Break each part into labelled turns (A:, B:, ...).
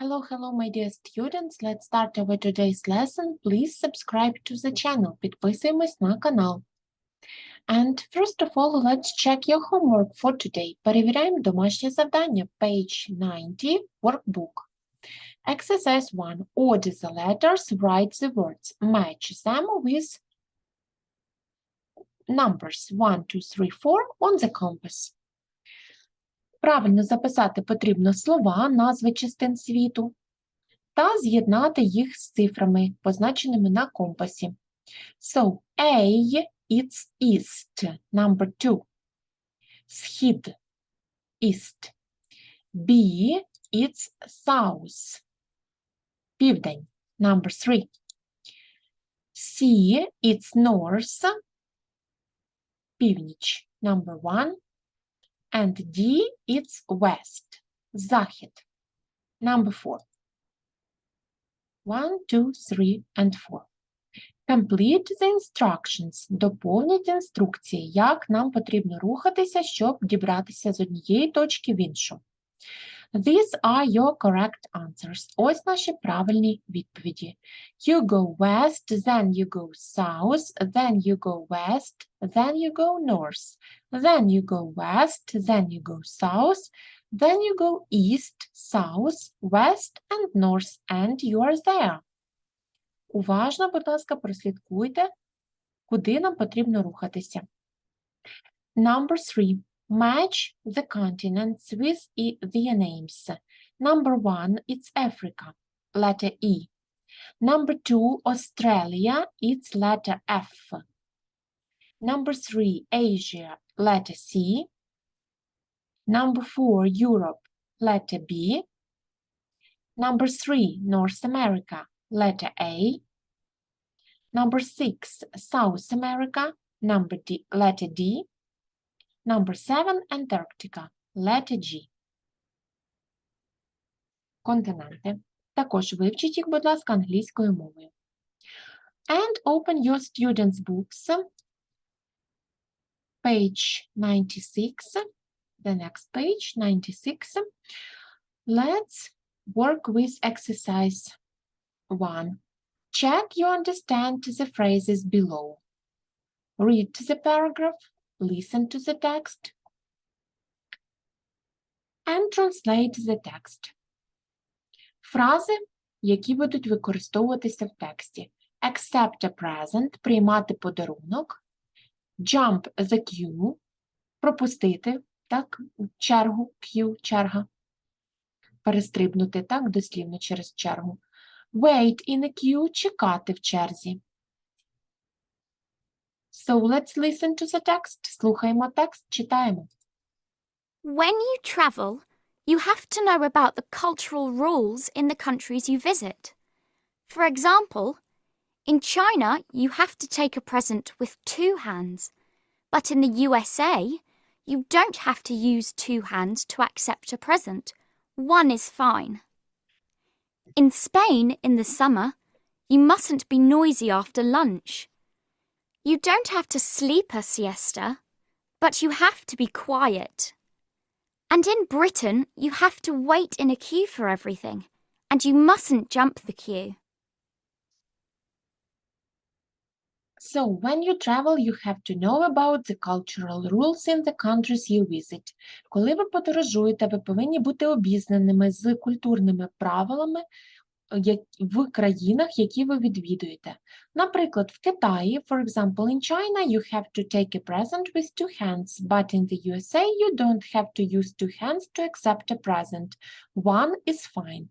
A: Hello, hello, my dear students. Let's start our today's lesson. Please subscribe to the channel. Підписуємось на канал. And first of all, let's check your homework for today. Перевіряємо домашнє завдання. Page 90, workbook. Exercise 1. Order the letters, write the words. Match them with numbers 1, 2, 3, 4 on the compass. Правильно записати потрібно слова, назви частин світу та з'єднати їх з цифрами, позначеними на компасі. So, A – it's east, number 2. Схід – east. B – it's south, південь, number 3. C – it's north, північ, number 1. And D it's west, захід. Number four. One, two, three, and four. Complete the instructions. Доповніть інструкції, як нам потрібно рухатися, щоб дібратися з однієї точки в іншу. These are your correct answers. Ось наші правильні відповіді. You go west, then you go south, then you go west, then you go north. Then you go west, then you go south, then you go east, south, west and north, and you are there. Уважно, будь ласка, прослідкуйте, куди нам потрібно рухатися. Number three. Match the continents with e- their names. Number one, it's Africa, letter E. Number two, Australia, it's letter F. Number three, Asia, letter C. Number four, Europe, letter B. Number three, North America, letter A. Number six, South America, number D, letter D. Number seven, Antarctica, letter G. Континенти. Також вивчіть їх, будь ласка, англійською мовою. And open your students' books page 96, the next page, 96. Let's work with exercise 1. Check you understand the phrases below. Read the paragraph, listen to the text, and translate the text. Фрази, які будуть використовуватися в тексті. Accept a present – приймати подарунок. Jump the queue – пропустити, так, чергу, queue, черга. Перестрибнути, так, дослівно через чергу. Wait in a queue – чекати в черзі. So let's listen to the text. Слухаємо текст, читаємо.
B: When you travel, you have to know about the cultural rules in the countries you visit. For example, in China, you have to take a present with two hands, but in the USA, you don't have to use two hands to accept a present. One is fine. In Spain, in the summer, you mustn't be noisy after lunch. You don't have to sleep a siesta, but you have to be quiet. And in Britain, you have to wait in a queue for everything, and you mustn't jump the queue.
A: So, when you travel, you have to know about the cultural rules in the countries you visit. Коли ви подорожуєте, ви повинні бути обізнаними з культурними правилами е, як- в країнах, які ви відвідуєте. Наприклад, в Китаї, for example, in China, you have to take a present with two hands, but in the USA, you don't have to use two hands to accept a present. One is fine.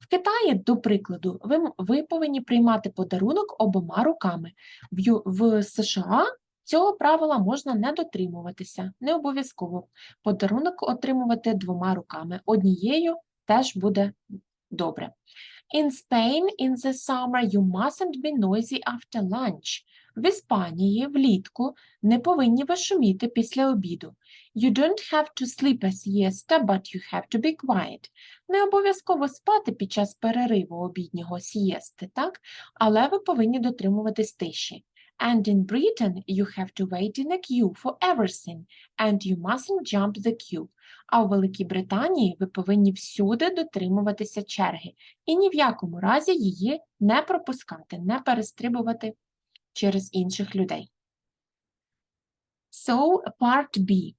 A: В Китаї, до прикладу, ви, ви повинні приймати подарунок обома руками. В, в США цього правила можна не дотримуватися, не обов'язково. Подарунок отримувати двома руками. Однією теж буде добре. In Spain, in the summer, you mustn't be noisy after lunch. В Іспанії влітку не повинні ви шуміти після обіду. You don't have to sleep a siesta, but you have to be quiet. Не обов'язково спати під час перериву обіднього сієсти, так? Але ви повинні дотримуватись тиші. And in Britain you have to wait in a queue for everything, and you mustn't jump the queue. А у Великій Британії ви повинні всюди дотримуватися черги і ні в якому разі її не пропускати, не перестрибувати через інших людей. So, part B.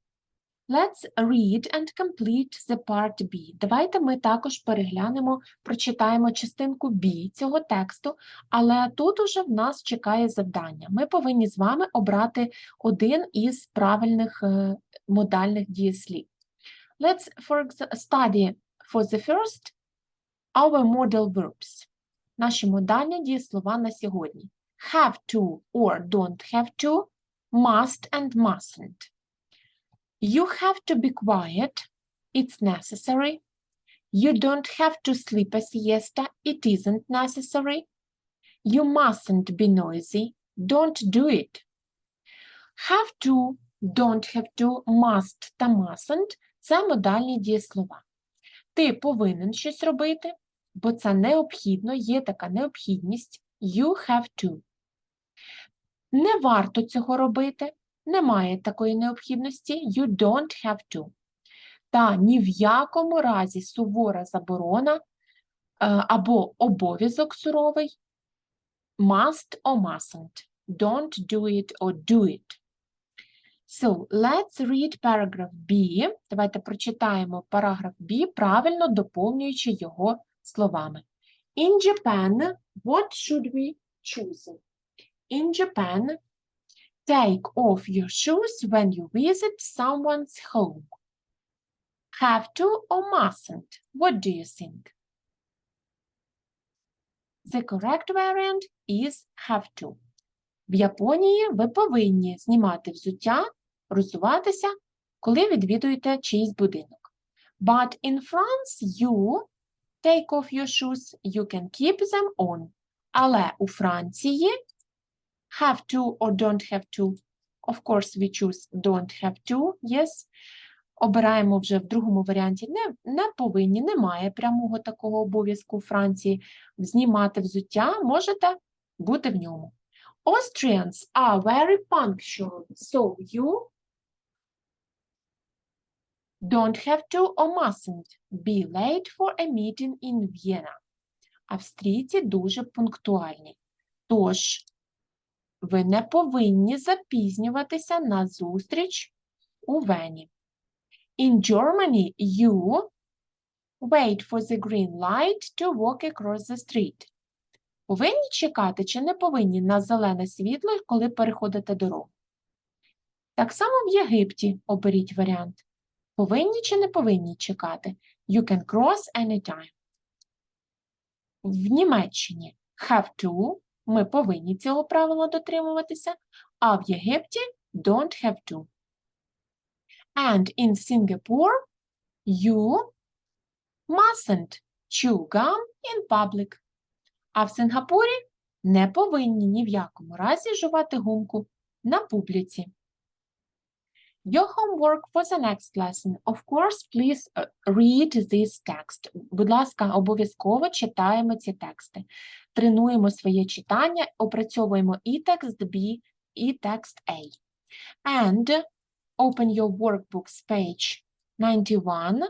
A: Let's read and complete the part B. Давайте ми також переглянемо, прочитаємо частинку B цього тексту, але тут уже в нас чекає завдання. Ми повинні з вами обрати один із правильних е, модальних дієслів. Let's for exa- study for the first our modal verbs. Наші модальні дієслова на сьогодні. Have to or don't have to, must and mustn't. You have to be quiet, it's necessary. You don't have to sleep a siesta, it isn't necessary. You mustn't be noisy, don't do it. Have to, don't have to, must та mustn't – це модальні дієслова. Ти повинен щось робити, бо це необхідно, є така необхідність. You have to. Не варто цього робити, немає такої необхідності. You don't have to. Та ні в якому разі сувора заборона е, або обов'язок суровий must or mustn't. Don't do it or do it. So, let's read paragraph B. Давайте прочитаємо параграф B, правильно доповнюючи його словами. In Japan, what should we choose? In Japan, take off your shoes when you visit someone's home. Have to or mustn't? What do you think? The correct variant is have to. В Японії ви повинні знімати взуття, роззуватися, коли відвідуєте чийсь будинок. But in France you take off your shoes, you can keep them on. Але у Франції have to or don't have to. Of course, we choose don't have to, yes. Обираємо вже в другому варіанті не, не повинні, немає прямого такого обов'язку у Франції. Знімати взуття можете бути в ньому. Austrians are very punctual, so you don't have to or mustn't be late for a meeting in Vienna. Австрійці дуже пунктуальні. Тож, ви не повинні запізнюватися на зустріч у Вені. In Germany, you wait for the green light to walk across the street. Повинні чекати чи не повинні на зелене світло, коли переходите дорогу? Так само в Єгипті оберіть варіант. Повинні чи не повинні чекати? You can cross anytime. В Німеччині have to, ми повинні цього правила дотримуватися, а в Єгипті don't have to. And in Singapore, you mustn't chew gum in public. А в Сингапурі не повинні ні в якому разі жувати гумку на публіці. Your homework for the next lesson. Of course, please uh, read this text. Будь ласка, обов'язково читаємо ці тексти. Тренуємо своє читання, опрацьовуємо і текст B, і текст A. And open your workbooks page 91.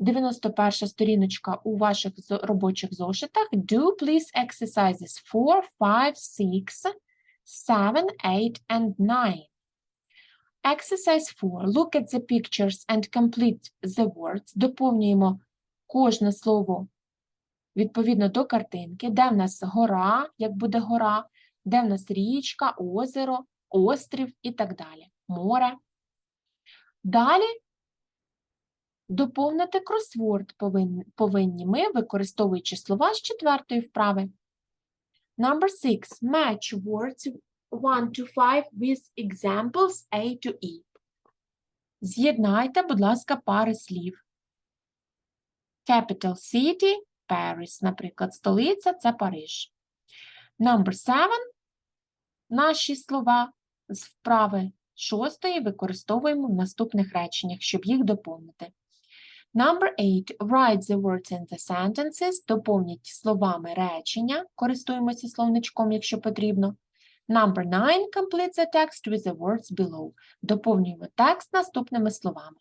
A: 91 сторіночка у ваших робочих зошитах. Do please exercises 4, 5, 6, 7, 8 and 9. Exercise 4. Look at the pictures and complete the words. Доповнюємо кожне слово відповідно до картинки. Де в нас гора, як буде гора, де в нас річка, озеро, острів і так далі. Море. Далі доповнити кросворд повинні, ми, використовуючи слова з четвертої вправи. Number six. Match words 1 to 5 with examples A to E. З'єднайте, будь ласка, пари слів. Capital city – Paris, наприклад, столиця – це Париж. Number seven. Наші слова з вправи шостої використовуємо в наступних реченнях, щоб їх доповнити. Number eight. Write the words in the sentences. Доповніть словами речення. Користуємося словничком, якщо потрібно. Number nine. Complete the text with the words below. Доповнюємо текст наступними словами.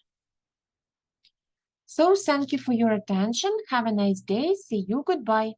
A: So thank you for your attention. Have a nice day. See you. Goodbye.